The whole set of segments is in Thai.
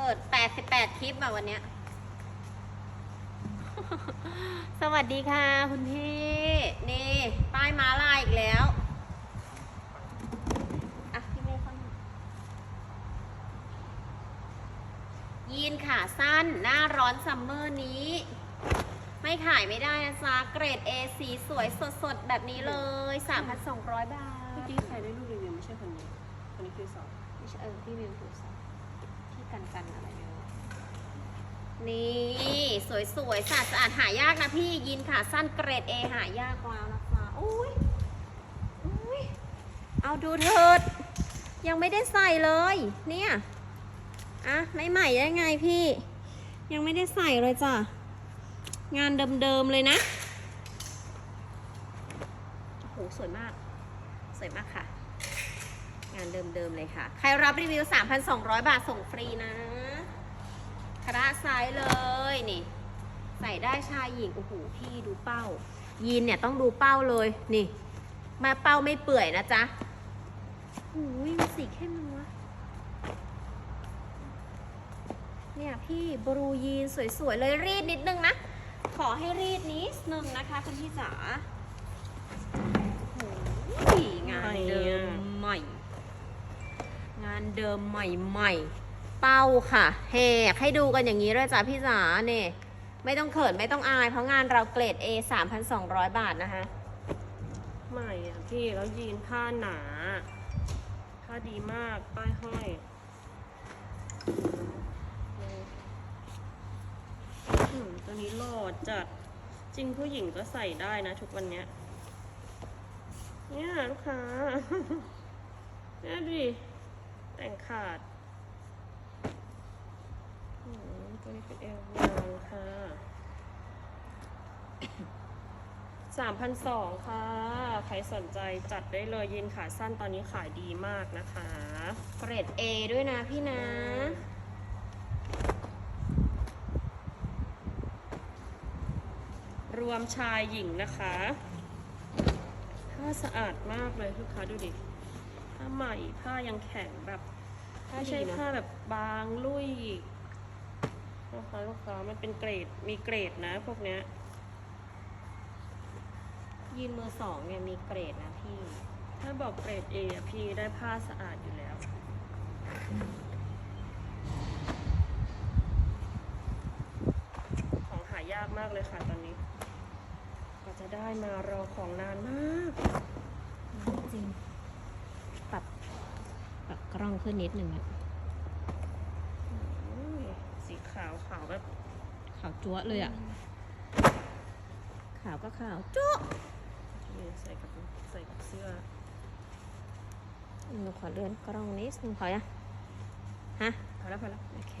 เปิด 88 คลิปมาวันเนี้ย สวัสดีค่ะ คุณพี่ นี่ ป้ายม้าลายอีกแล้วอะพี่เมย์เข้ามายีนขาสั้น หน้าร้อนซัมเมอร์นี้ ไม่ขายไม่ได้นะจ๊ะ เกรด A สีสวยสดๆ แบบนี้เลย 3,200 บาท เมื่อกี้ใครได้รูปรีวิวไม่ใช่คนนี้คนนี้คือสองไม่ใช่เออพี่วิวถูกสักพี่ กันกันอะไรเนี่ยนี่สวยสวยๆสะอาดสะอาดหายากนะพี่ยินขาสั้นเกรด A หายากแล้วนะคะอุ้ยอุ้ยเอาดูเถิด ยังไม่ได้ใส่เลย เนี่ยอะไม่ใหม่ได้ไงพี่ ยังไม่ได้ใส่เลยจ้ะงานเดิมๆเลยนะโอ้โหสวยมาก สวยมากค่ะานเดิมๆเลยค่ะ ใครรับรีวิว 3,200 บาทส่งฟรีนะคระไซส์เลยนี่ใส่ได้ชายหญิงโอ้โหพี่ดูเป้า ยีนเนี่ยต้องดูเป้าเลยนี่มาเป้าไม่เปื่อยนะจ๊ะโอ้ยมันสีเข้มเลยวะเนี่ยพี่บรูยีนสวยๆเลยรีดนิดนึงนะ ขอให้รีดนิดนึงนะคะคุณพี่จ๋าโอ้ยงานเดิม งานเดิมใหม่ๆ เป้าค่ะ แหกให้ดูกันอย่างนี้เลยจ้ะพี่จ๋าเนี่ยไม่ต้องเขินไม่ต้องอาย เพราะงานเราเกรด A 3,200 บาทนะคะ ใหม่อะพี่แล้วยีนผ้าหนาผ้าดีมาก ป้ายห้อยตัวนี้หล่อจัด จริงผู้หญิงก็ใส่ได้นะทุกวันเนี้ย เนี่ย ลูกค้า เนี่ยดิ แต่งขาดอืมตัวนี้เป็นเอวยาวค่ะสามพันสองค่ะ ใครสนใจจัดได้เลยยีนขาสั้นตอนนี้ขายดีมากนะคะ เกรด A ด้วยนะพี่นะ รวมชายหญิงนะคะ ผ้าสะอาดมากเลยลูกค้าดูดิ ผ้าใหม่ผ้ายังแข็งแบบไม่ใช่ผ้าแบบบางลุยอีกนะคะลูกค้ามันเป็นเกรดมีเกรดนะ พวกเนี้ยยืนมือสองเนี่ยมีเกรดนะพี่ ถ้าบอกเกรด A อะพี่ได้ผ้าสะอาดอยู่แล้วของหายากมากเลยค่ะตอนนี้กว่าจะได้มารอของนานมาก จริงปรับป รับกล้องขึ้นนิดหนึ่งอะอุ้ยสีขาวขาวแบบขาวจั๊วะเลยอะขาวก็ขาวจุ๊ะนี่ใส่กับใส่กับเสื้อหนูขอเลื่อนกล้องนิดนึงพอยังฮะพอแล้วพอแล้วโอเค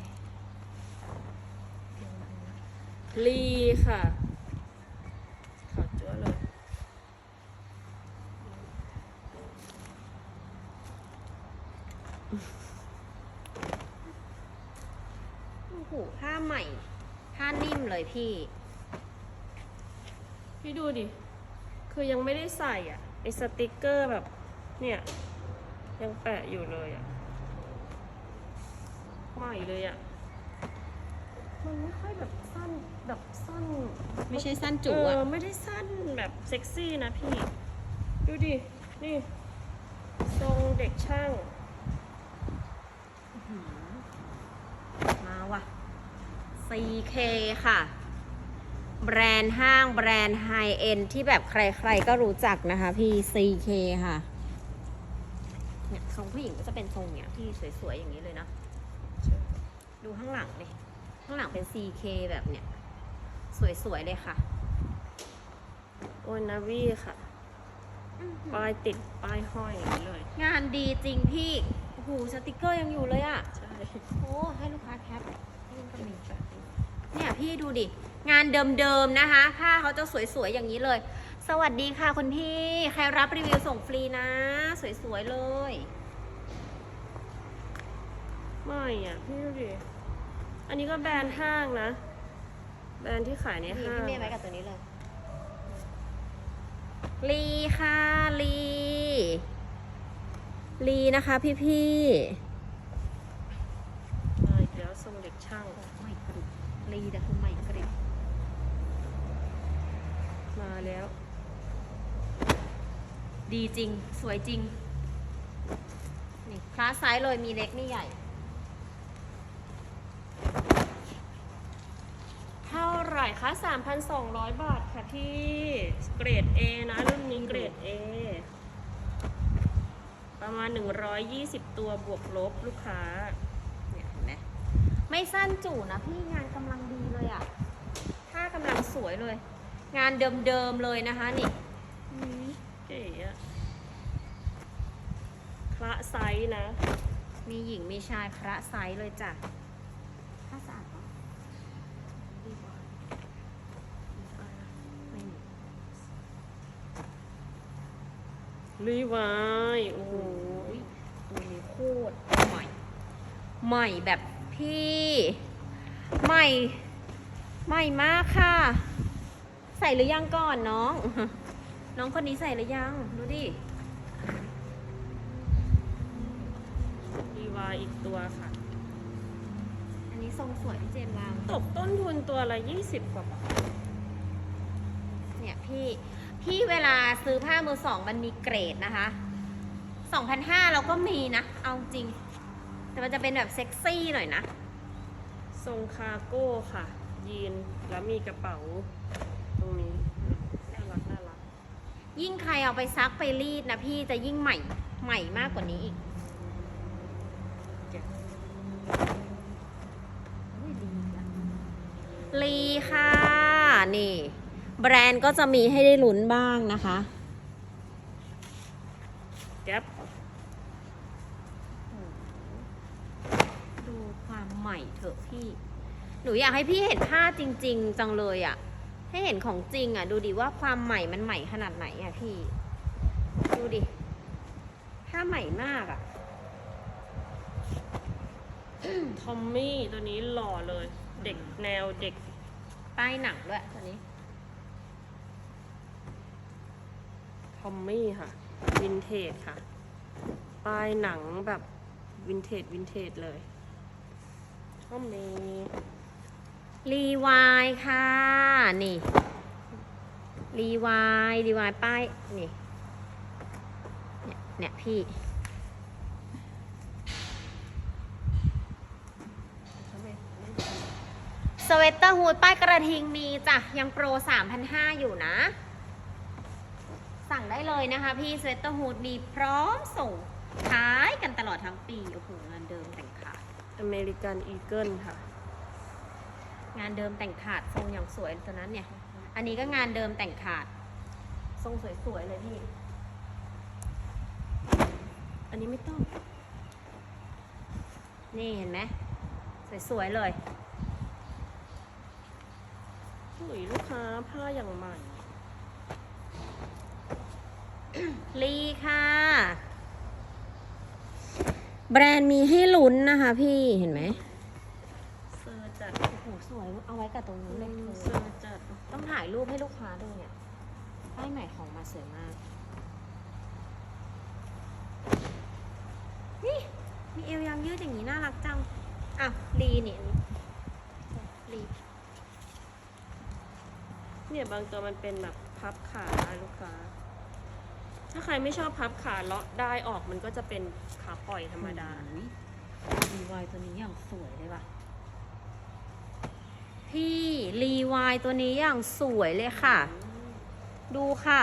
ลีค่ะ ขาวจั๊วเลย โอ้โหผ้าใหม่ ผ้านิ่มเลยพี่ พี่ดูดิ คือยังไม่ได้ใส่อะไอสติกเกอร์แบบ เนี่ย ยังแปะอยู่เลยอะ ใหม่เลยอะ มันไม่ค่อยแบบสั้นแบบสั้นไม่ใช่สั้นจุเออะอไม่ได้สั้นแบบเซ็กซี่นะพี่ ดูดิ นี่ ทรงเด็กช่าง 4K ค่ะ แบรนด์ห้างแบรนด์ไฮเอ็นที่แบบใครๆก็รู้จักนะคะพี่ 4K ค่ะ เนี่ยทรงผู้หญิงก็จะเป็นทรงเนี้ยพี่สวยๆ อย่างนี้เลยนะ ดูข้างหลังเลยข้างหลังเป็น 4K แบบเนี้ย สวยๆ เลยค่ะ โอนาวีค่ะปลายติดปลายห้อยอย่างนี้เลย งานดีจริงพี่หูสติกเกอร์ยังอยู่เลยอะ่ะ ใช่ โอ้ ให้ลูกค้าแคปให้ลูกค้ามีแบบ เนี่ยพี่ดูดิ งานเดิมๆนะคะ ผ้าเขาจะสวยๆอย่างนี้เลย สวัสดีค่ะคุณพี่ ใครรับรีวิวส่งฟรีนะ สวยๆเลย ไม่อะพี่ดูดิ อันนี้ก็แบรนด์ห้างนะ แบรนด์ที่ขายในนี่ห้างพี่เมย์ไว้กับตัวนี้เลย ลีค่ะลี ลีนะคะพี่พี่มาอีกแล้วทรงเด็กช่างๆไม่กริบ ลีแต่คือไม่กริบมาแล้ว ดีจริง สวยจริง นี่คลาสไซส์เลยมีเล็กมีใหญ่ เท่าไหร่คะ 3,200 บาทค่ะที่เกรด A นะ รุ่นนี้เกรด A ประมาณ 120 ตัวบวกลบลูกค้า เนี่ยเห็นไหม ไม่สั้นจู่นะพี่งานกำลังดีเลยอะ่ะผ้ากำลังสวยเลย งานเดิมๆเลยนะคะนี่เก๋อะคละไซส์นะ มีหญิงมีชายพระไซส์เลยจ้ะผ้าสะอาดเนาะดีกว่าไม่มีรีวายโอ้โหตัวนี้โคตรใหม่ ใหม่แบบ พี่ใหม่ใหม่มากค่ะ ใส่หรือยังก่อนน้อง น้องคนนี้ใส่หรือยัง ดูดิรีวายอีกตัวค่ะ อันนี้ทรงสวยพี่เจนวาง ตกต้นทุนตัวละ20กว่าบาทเนี่ยพี่ พี่เวลาซื้อผ้ามือสองมันมีเกรดนะคะ2,500เราก็มีนะ เอาจริงแต่ มันจะเป็นแบบเซ็กซี่หน่อยนะ ทรงคาร์โก้ค่ะ ยีนแล้วมีกระเป๋า ตรงนี้น่ารักน่ารักยิ่งใครเอาไปซักไปรีดนะพี่จะยิ่งใหม่ใหม่มากกว่านี้อีกเก็บลีค่ะ นี่ แบรนด์ก็จะมีให้ได้ลุ้นบ้างนะคะ แก๊ป ดูความใหม่เถอะ พี่ หนูอยากให้พี่เห็นผ้าจริง ๆ จังเลยอะ่ะ ให้เห็นของจริงอะ่ะ ดูดิว่าความใหม่มันใหม่ขนาดไหนอะ่ะพี่ ดูดิผ้าใหม่มากอะ่ะทอมมี่ตัวนี้หล่อเลย เด็กแนวเด็กป้ายหนังด้วยตัวนี้ทอมมี่ค่ะวินเทจค่ะป้ายหนังแบบวินเทจวินเทจเลย ทอมมี่รีวายค่ะ นี่ รีวายรีวายป้าย นี่เนี่ยเนี่ยพี่สเวตเตอร์ฮูดป้ายกระทิงมีจ้ะ ยังโปร 3,500 อยู่นะ สั่งได้เลยนะคะพี่สเวตเตอร์ฮูดมีพร้อมส่งขายกันตลอดทั้งปี โอ้โห อเมริกันอีเกิลค่ะ งานเดิมแต่งขาดทรงอย่างสวยตัวนั้นเนี่ย อันนี้ก็งานเดิมแต่งขาด ทรงสวยๆเลยพี่ อันนี้ไม่ต้อง นี่เห็นไหมสวยๆเลยหลุยลูกค้าผ้าอย่างใหม่ ลีค่ะ แบรนด์มีให้ลุ้นนะคะพี่เห็นไหมเซอร์จัดโอ้โหสวยเอาไว้กับตรงนู้นเลยเซเธออร์จัดต้องถ่ายรูปให้ลูกค้าดูเนี่ยป้ายใหม่ของมาสวยมาก นี่ มีเอวยางยืดอย่างนี้น่ารักจังอ้าวลีนี่อันนี้ลีเนี่ยบางตัวมันเป็นแบบพับขาลูกค้า ถ้าใครไม่ชอบพับขาเลาะได้ออกมันก็จะเป็นขาปล่อยธรรมดารีวายตัวนี้อย่างสวยเลยว่ะ พี่รีวายตัวนี้อย่างสวยเลยค่ะ ดูค่ะ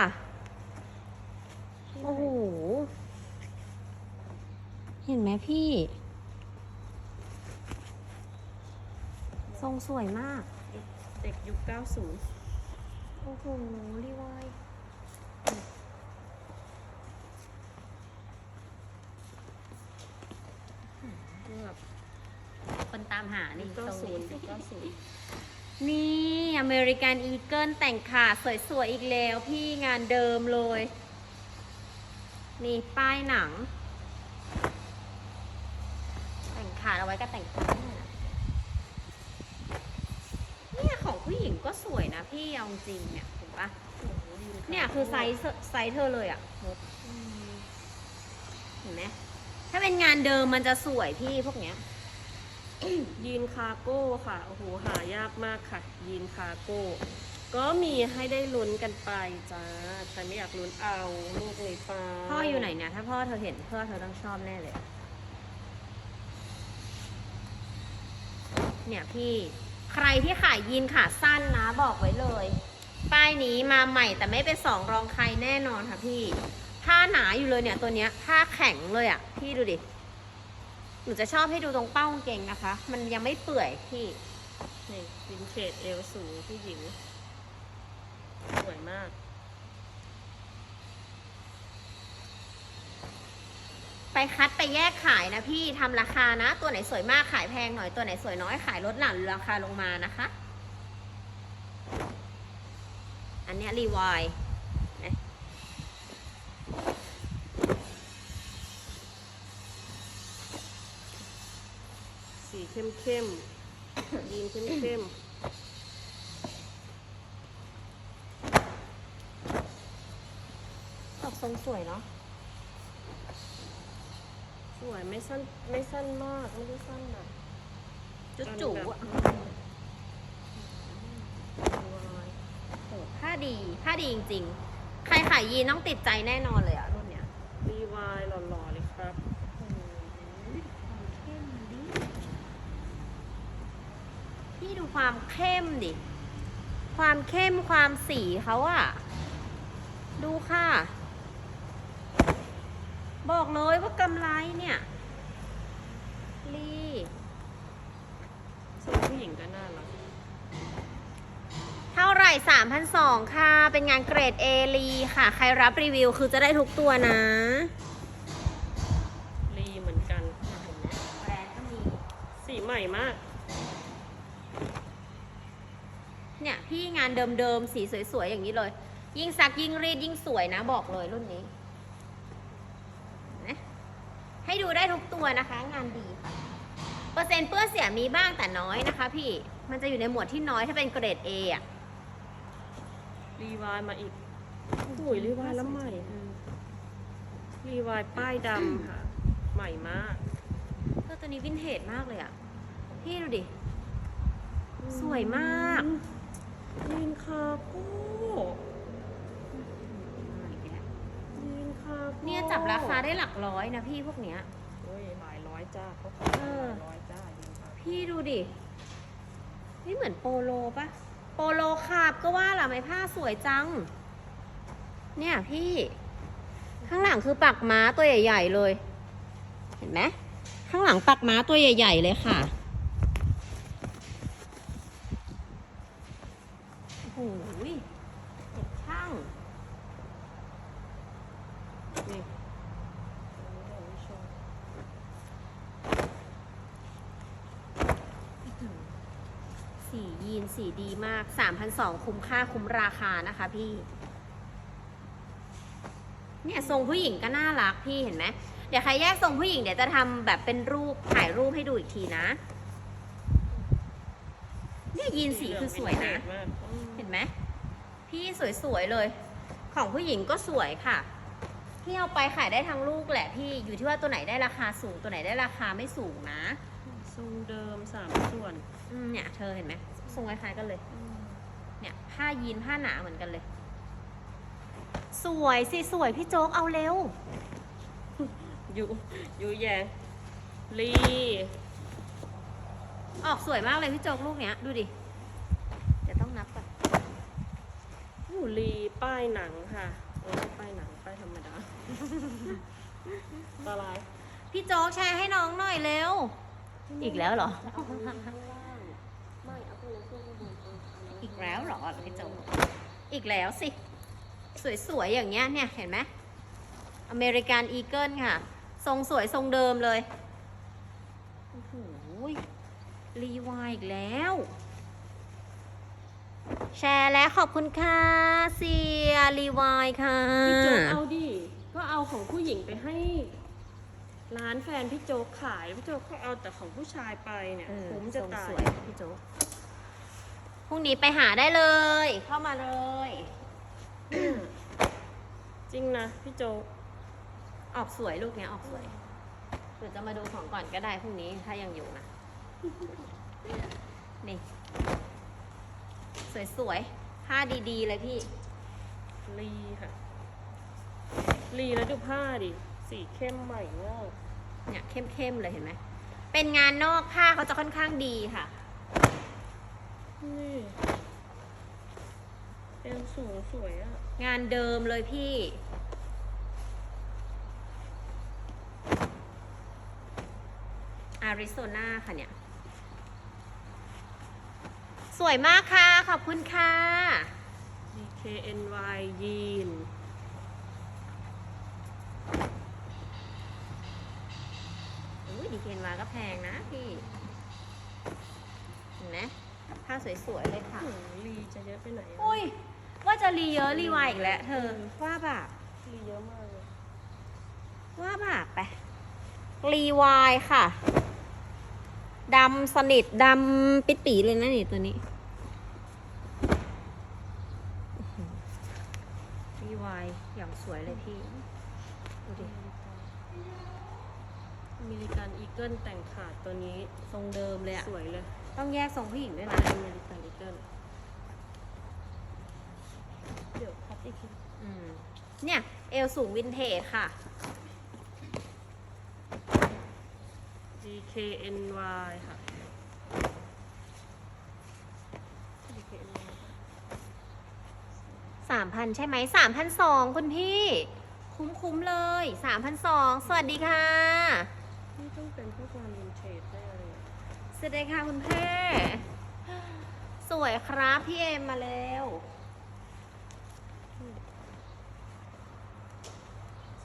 โอ้โห เห็นไหมพี่ ทรงสวยมาก เด็กยุค 90 โอ้โห รีวาย แบบคนตามหานี่ยุคตรงนี้90ยุค90นี่อเมริกันอีเกิลแต่งขาดสวยๆอีกแล้วพี่งานเดิมเลย นี่ป้ายหนัง แต่งขาดเอาไว้ก็แต่งขาดเนี่ยของผู้หญิงหญิงก็สวยนะพี่เอาจริงเนี่ยเห็นปะโอ้โหดีะเนี่ยคือไซส์ไซส์เธอเลยอะอืมเห็นไหม ถ้าเป็นงานเดิมมันจะสวยพี่พวกเนี้ย ยีนคาร์โก้ค่ะ โอ้โห หายากมากค่ะ ยีนคาร์โก้ ก็มีให้ได้ลุ้นกันไปจ้า ใครไม่อยากลุ้นเอาลูกเลยฟ้าพ่ออยู่ไหนเนี่ย ถ้าพ่อเธอเห็นพ่อเธอต้องชอบแน่เลย เนี่ยพี่ ใครที่ขายยีนขาสั้นนะบอกไว้เลย ป้ายนี้มาใหม่แต่ไม่เป็นสองรองใครแน่นอนค่ะพี่ ผ้าหนาอยู่เลยเนี่ยตัวเนี้ยผ้าแข็งเลยอะ่ะพี่ดูดิหนูจะชอบให้ดูตรงเป้ากางเกงนะคะ มันยังไม่เปื่อยพี่นี่วินเทจเอลสูงผู้หญิงสวยมาก ไปคัดไปแยกขายนะพี่ทำราคานะ ตัวไหนสวยมากขายแพงหน่อยตัวไหนสวยน้อยขายลดหลั่นราคาลงมานะคะ อันเนี้ยรีวายนะ สี เข้มเข้มๆยีนเข้มเข้มตกทรงสวยเนาะๆสวยไม่สั้นไม่สั้นมาก ไม่ได้สั้นแบบจุ๊จู๋อะวายโอ้ผ้าดีผ้าดีจริง ๆ ใครขายยีนต้องติดใจแน่นอนเลยอะรุ่นเนี้ย รีวายหล่อๆเลยครับ พี่ดูความเข้มดิ ความเข้มความสีเขาอะดูค่ะ บอกเลยว่ากำไรเนี่ยลีส่วนผู้หญิงก็น่ารัก เท่าไหร่3,200ค่ะ เป็นงานเกรด A ลีค่ะ ใครรับรีวิวคือจะได้ทุกตัวนะรีเหมือนกัน แบรนด์ก็มี สีใหม่มาก เนี่ย พี่ งานเดิมๆ สีสวยๆ อย่างนี้เลย ยิ่งซักยิ่งรีดยิ่งสวยนะบอกเลยรุ่นนี้นะให้ดูได้ทุกตัวนะคะ งานดีค่ะ เปอร์เซ็นต์เปื้อนเสียมีบ้างแต่น้อยนะคะ พี่ มันจะอยู่ในหมวดที่น้อยถ้าเป็นเกรด A อะ รีวายมาอีกอุ้ยรีวายแล้วใหม่ รีวายป้ายดำค่ะ ใหม่มากเออตัวนี้วินเทจมากเลยอะ พี่ดูดิ สวยมาก ยีนคาร์โก้ยีนคาร์โก้เนี่ยจับราคาได้หลักร้อยนะพี่พวกเนี้ย โอ้ยหลายร้อยจ้าเขาขายเออหลายร้อยจ้ายีนคาร์โก้พี่ดูดินี่เหมือนโปโลปะโปโลขาบก็ว่าล่ะไม่ผ้าสวยจัง เนี่ยพี่ ข้างหลังคือปักม้าตัวใหญ่ ๆ เลย เห็นไหมข้างหลังปักม้าตัวใหญ่ ๆ เลยค่ะ โอ้โหเจ็บช่าง นี่ สียีน สีดีมาก3,200คุ้มค่าคุ้มราคานะคะพี่ เนี่ยทรงผู้หญิงก็น่ารักพี่เห็นไหมเดี๋ยวใครแยกทรงผู้หญิงเดี๋ยวจะทำแบบเป็นรูปถ่ายรูปให้ดูอีกทีนะ เนี่ยยีนสีคือสวยนะมากอืมเห็นไหมพี่สวยๆเลย ของผู้หญิงก็สวยค่ะพี่เอาไปขายได้ทั้งลูกแหละพี่อยู่ที่ว่าตัวไหนได้ราคาสูงตัวไหนได้ราคาไม่สูงนะ ทรงเดิมสามส่วน อืมเนี่ยเธอเห็นไหม ทรงคล้ายๆกันเลย เนี่ยผ้ายีนผ้าหนาเหมือนกันเลย สวยสิสวยพี่โจ๊กเอาเร็วยูยูแยงรีออกสวยมากเลยพี่โจ๊กลูกเนี้ย ดูดิ เดี๋ยวต้องนับก่อนยูรีป้ายหนังค่ะเออป้ายหนังป้ายธรรมดาตาลายพี่โจ๊กแชร์ให้น้องหน่อยเร็ว อีกแล้วเหรอ แล้วเหรอพี่โจ๊กอีกแล้วสิ สวย ๆ อย่างเงี้ยเนี่ย เห็นไหมอเมริกันอีเกิลค่ะ ทรงสวยทรงเดิมเลยโอ้โหรีวายอีกแล้ว แชร์แล้วขอบคุณค่ะเสียรีวายค่ะ พี่โจ๊กเอาดิ ก็เอาของผู้หญิงไปให้ ร้านแฟนพี่โจ๊กขาย พี่โจ๊กก็เอาแต่ของผู้ชายไปเนี่ย เออคุ้มจะทรงตาสยวยพี่โจ๊ก พรุ่งนี้ไปหาได้เลย เข้ามาเลย จริงนะพี่โจ๊กออกสวยลูกเนี้ยออกสวยเดี๋ยวจะมาดูของก่อนก็ได้พรุ่งนี้ถ้ายังอยู่นะ นี่ สวยๆผ้าดีๆเลยพี่ ลีค่ะ ลีแล้วดูผ้าดิ สีเข้มใหม่มากเนี่ยเข้มๆเลยเห็นไหม เป็นงานนอกผ้าเขาจะค่อนข้างดีค่ะ นี่เอวสูงสวยอะงานเดิมเลยพี่ อาริโซนาค่ะเนี่ย สวยมากค่ะ ขอบคุณค่ะ DKNY ยีนอุ้ยดีเคนมาก็แพงนะพี่ เห็นไหม ผ้าสวยๆเลยค่ะหืมลีจะเยอะไปไหนอะอุ้ย ว่าจะรีเยอะรีวายอีกแล้วเธอ ว่าแบบลีเยอะมากเลยว่าแบบไป รีวายค่ะ ดำสนิทดำปิดปีเลยนะนี่ตัวนี้อื้อหือรีวายอย่างสวยเลยพี่ ดูดิ อเมริกันอีเกิลแต่งขาดตัวนี้ทรงเดิมเลยอะสวยเลย ต้องแยกทรงผู้หญิงด้วยอนะเมริกันอีเกิลเดี๋ยวพับอีกทีอืมเนี่ยเอวสูงวินเทจค่ะ DKNY ค่ะ DKNY สามพันใช่ไหมสามพันสองคุณพี่ คุ้มๆเลยสามพันสองสวัสดีค่ะ สวัสดีค่ะคุณเพ่สวยครับพี่เอมมาแล้ว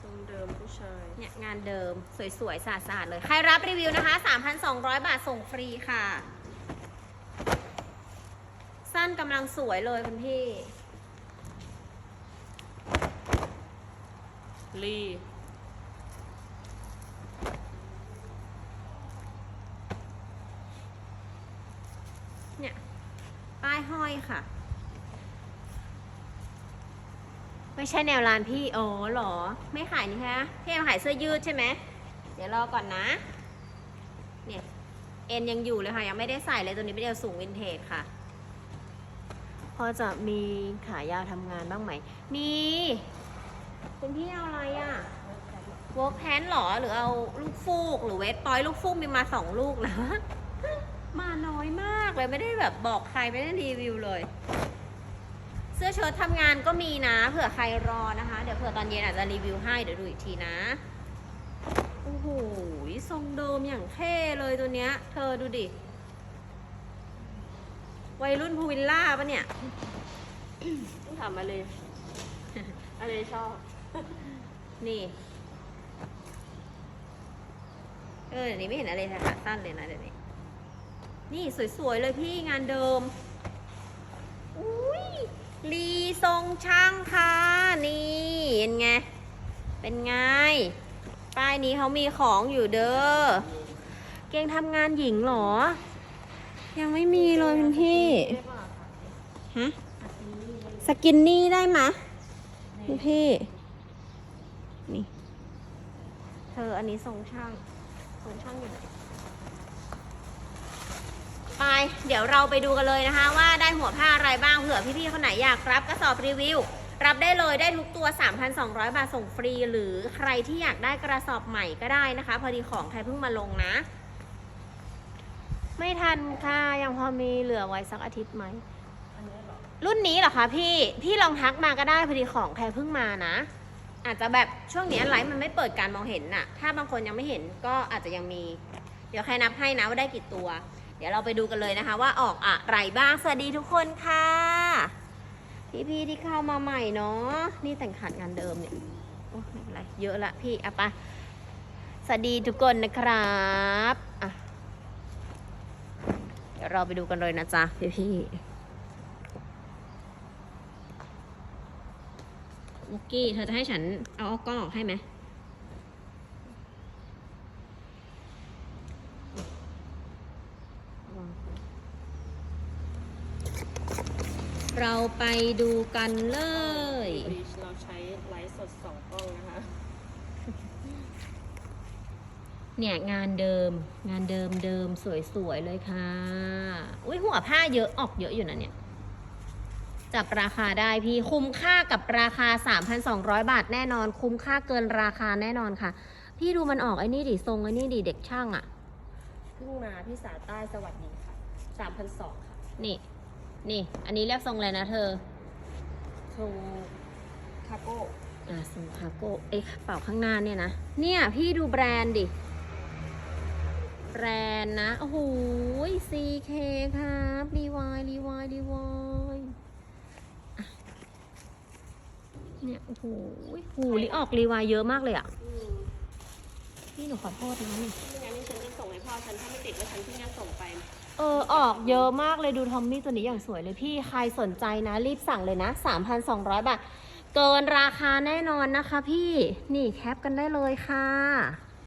ทรงเดิมผู้ชาย เนี่ยงานเดิมสวยๆสะอาดๆเลย ใครรับรีวิวนะคะ 3,200 บาทส่งฟรีค่ะ สั้นกำลังสวยเลยคุณพี่ ลี เนี่ย ป้ายห้อย ค่ะ ไม่ใช่แนวร้านพี่ อ๋อหรอ ไม่ขายนี่คะพี่เอ็มขายเสื้อยืดใช่ไหม เดี๋ยวรอก่อนนะ เนี่ย เอ็นยังอยู่เลยค่ะ ยังไม่ได้ใส่เลยตัวนี้เป็นเอวสูงวินเทจค่ะ พอจะมีขายาวทำงานบ้างไหม มี คุณพี่เอาอะไรอะ่ะวอล์กแพนหรอ หรือเอาลูกฟูก หรือเวทปอยลูกฟูกมีมาสองลูกนะ เลยไม่ได้แบบบอกใครไม่ได้รีวิวเลย เสื้อเชิ้ตทำงานก็มีนะ เผื่อใครรอนะคะ เดี๋ยวเผื่อตอนเย็นอาจจะรีวิวให้เดี๋ยวดูอีกทีนะโอ้โหทรงเดิมอย่างเท่เลยตัวเนี้ย เธอดูดิวัยรุ่นพูวิลล่าปะเนี่ยต้องถามมาเลยอะไรชอบ นี่ เออเดี๋ยวนี้ไม่เห็นอะไรขาสั้นเลยนะเดี๋ยวนี้ นี่สวยๆเลยพี่งานเดิม อุ้ยลีทรงช่างค่ะนี่เห็นไง เป็นไง ป้ายนี้เขามีของอยู่เด้อ เกงทำงานหญิงเหรอ ยังไม่มีเลยคุณพี่ ฮะ สกินนี่ได้ไหมคุณพี่ นี่ เธออันนี้ทรงช่าง ทรงช่างอยู่ไหน ไป เดี๋ยวเราไปดูกันเลยนะคะ ว่าได้หัวผ้าอะไรบ้างเผื่อพี่ๆคนไหนอยากรับกระสอบรีวิว รับได้เลยได้ทุกตัว 3,200 บาทส่งฟรี หรือใครที่อยากได้กระสอบใหม่ก็ได้นะคะ พอดีของใครเพิ่งมาลงนะ ไม่ทันค่ะ ยังพอมีเหลือไว้สักอาทิตย์ไหม รุ่นนี้เหรอคะพี่ พี่ลองทักมาก็ได้พอดีของใครเพิ่งมานะ อาจจะแบบช่วงนี้ไลฟ์มันไม่เปิดการมองเห็นน่ะ ถ้าบางคนยังไม่เห็นก็อาจจะยังมี เดี๋ยวใครนับให้นะว่าได้กี่ตัว ดี๋ยวเราไปดูกันเลยนะคะว่าออกอะไรบ้าง สวัสดีทุกคนค่ะ พี่ๆที่เข้ามาใหม่เนาะนี่แต่งขัดงานเดิมเนี่ยโอ้ไม่เป็นไรเยอะละพี่อะปะสวัสดีทุกคนนะครับอะเดี๋ยวเราไปดูกันเลยนะจ๊ะพี่ๆมุกกี้เธอจะให้ฉันเอากล้องออกให้ไหม ไปดูกันเลย เราใช้ไลฟ์สดสองกล้องนะคะ เนี่ยงานเดิมงานเดิมเดิมสวยๆเลยค่ะ อุ้ยหัวผ้าเยอะออกเยอะอยู่นะเนี่ย จับราคาได้พี่คุ้มค่ากับราคา 3,200 บาทแน่นอน คุ้มค่าเกินราคาแน่นอนค่ะ พี่ดูมันออกไอ้นี่ดิทรงไอ้นี่ดิเด็กช่างอะ่ะเพิ่งมาพี่สาวใต้สวัสดีค่ะสามพันสองค่ะ นี่ นี่ อันนี้เรียกทรงอะไรนะเธอ ทรงคาโก้อ่าทรงคาโก้เอ๊ะเป่าข้างหน้าเนี่ยนะ เนี่ย พี่ดูแบรนด์ดิ แบรนด์นะ โอ้โห CK ครับรีวายรีวายรีวายเนี่ย โอ้โหหูรีออกรีวายเยอะมากเลยอะอืมพี่หนูขอโทษนะเนี่ยไม่งั้นนี่ฉันจะส่งให้พ่อฉันถ้าไม่ติดว่าฉันเพิ่งจะส่งไป เออออกเยอะมากเลยดูทอมมี่ตัวนี้อย่างสวยเลยพี่ใครสนใจนะ รีบสั่งเลยนะ 3,200 บาท เกินราคาแน่นอนนะคะพี่นี่แคปกันได้เลยค่ะ